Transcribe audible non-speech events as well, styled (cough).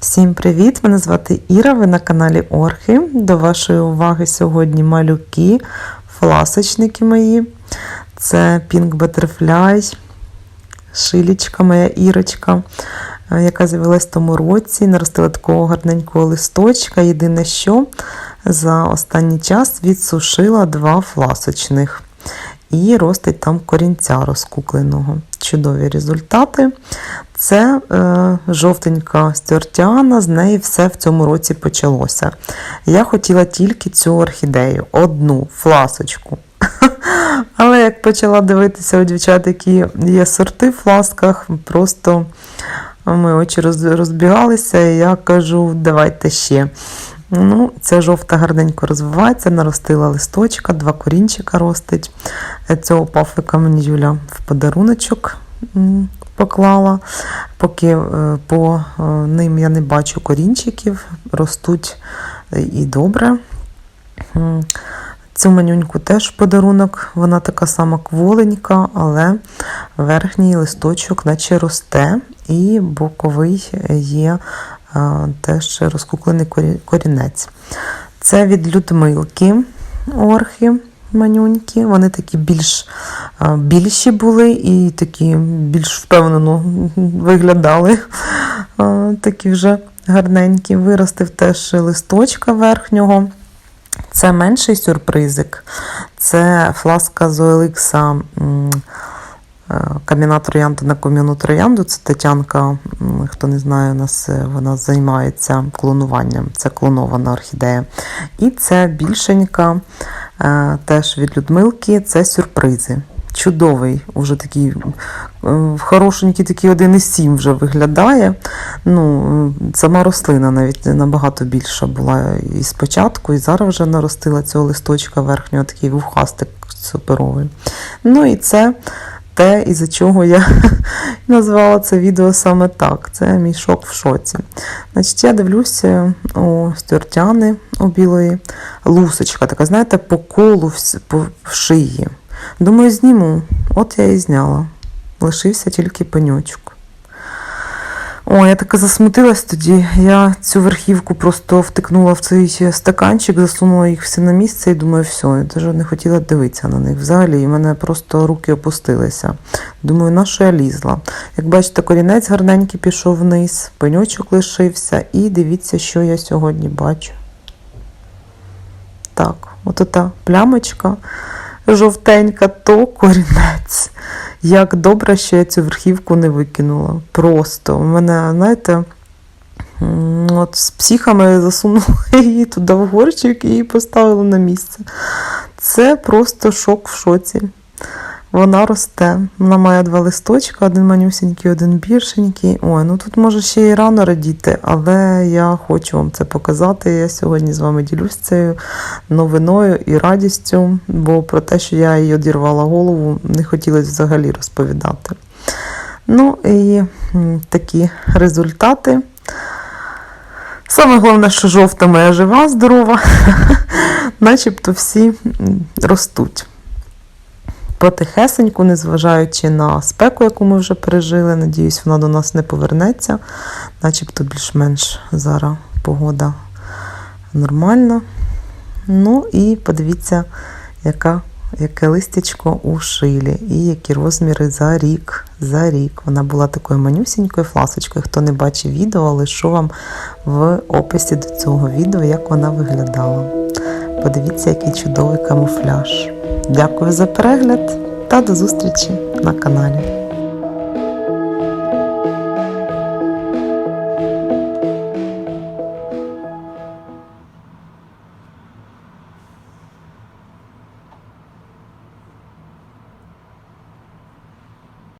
Всім привіт! Мене звати Іра, ви на каналі Орхи. До вашої уваги сьогодні малюки, фласочники мої. Це Pink Butterfly, шилічка моя Ірочка, е, яка з'явилась в тому році. Наростила такого гарненького листочка. Єдине, що за останній час відсушила два фласочних. І ростить там корінця розкукленого. Чудові результати. Це е, жовтенька стюартіана, з неї все в цьому році почалося. Я хотіла тільки цю орхідею, одну фласочку. (laughs) Але як почала дивитися у дівчат, які є сорти в фласках, просто мої очі розбігалися, і я кажу, давайте ще. Ну, Ця жовта гарненько розвивається, наростила листочка, два корінчика ростить. Е, Цього пафика мені Юля в подаруночок поклала. Поки е, по е, ним я не бачу корінчиків, ростуть і добре. Цю манюньку теж подарунок, вона така сама кволенька, але верхній листочок наче росте, і боковий є теж розкуклений корінець. Це від Людмилки орхи манюнькі. Вони такі більш більші були і такі більш впевнено виглядали. Такі вже гарненькі. Виростив теж листочка верхнього. Це менший сюрпризик. Це фласка Зоеликса м, е, кам'яна троянда на кам'яну троянду. Це Тетянка, хто не знає, у нас е, вона займається клонуванням. Це клонована орхідея. І це більшенька, е, теж від Людмилки, це сюрпризи. Чудовий, уже такий е, хорошенький, такий 1,7 вже виглядає. Ну, е, сама рослина навіть набагато більша була і спочатку, і зараз вже наростила цього листочка верхнього, такий вухастик суперовий. Ну і це те, із-за чого я (laughs) назвала це відео саме так. Це мій шок в шоці. Значить, я дивлюся у стюартяни у білої лусочка, така, знаєте, по колу по в шиї. Думаю, зніму. От я і зняла. Лишився тільки пеньочок. О, я така засмутилась тоді. Я цю верхівку просто втикнула в цей стаканчик, засунула їх всі на місце і думаю, все, я навіть не хотіла дивитися на них взагалі. І в мене просто руки опустилися. Думаю, на що я лізла? Як бачите, корінець гарненький пішов вниз, пеньочок лишився, і дивіться, що я сьогодні бачу. Так, от ота плямочка жовтенька, то корінець. Як добре, що я цю верхівку не викинула. Просто. У мене, знаєте, от з психами засунула (laughs) її туди в горщик і її поставила на місце. Це просто шок в шоці. Вона росте. Вона має два листочка, один манюсенький, один більшенький. Ой, ну тут може ще й рано радіти, але я хочу вам це показати. Я сьогодні з вами ділюсь цією новиною і радістю, бо про те, що я їй одірвала голову, не хотілося взагалі розповідати. Ну і такі результати. Саме головне, що жовта моя жива, здорова, (laughs) начебто всі ростуть потихесеньку, незважаючи на спеку, яку ми вже пережили. Надіюсь, вона до нас не повернеться. Начебто більш-менш зараз погода нормальна. Ну і подивіться, яка, яке листячко у шилі і які розміри за рік. За рік. Вона була такою манюсінькою фласочкою. Хто не бачив відео, лишу вам в описі до цього відео, як вона виглядала. Подивіться, який чудовий камуфляж. Дякую за перегляд та до зустрічі на каналі.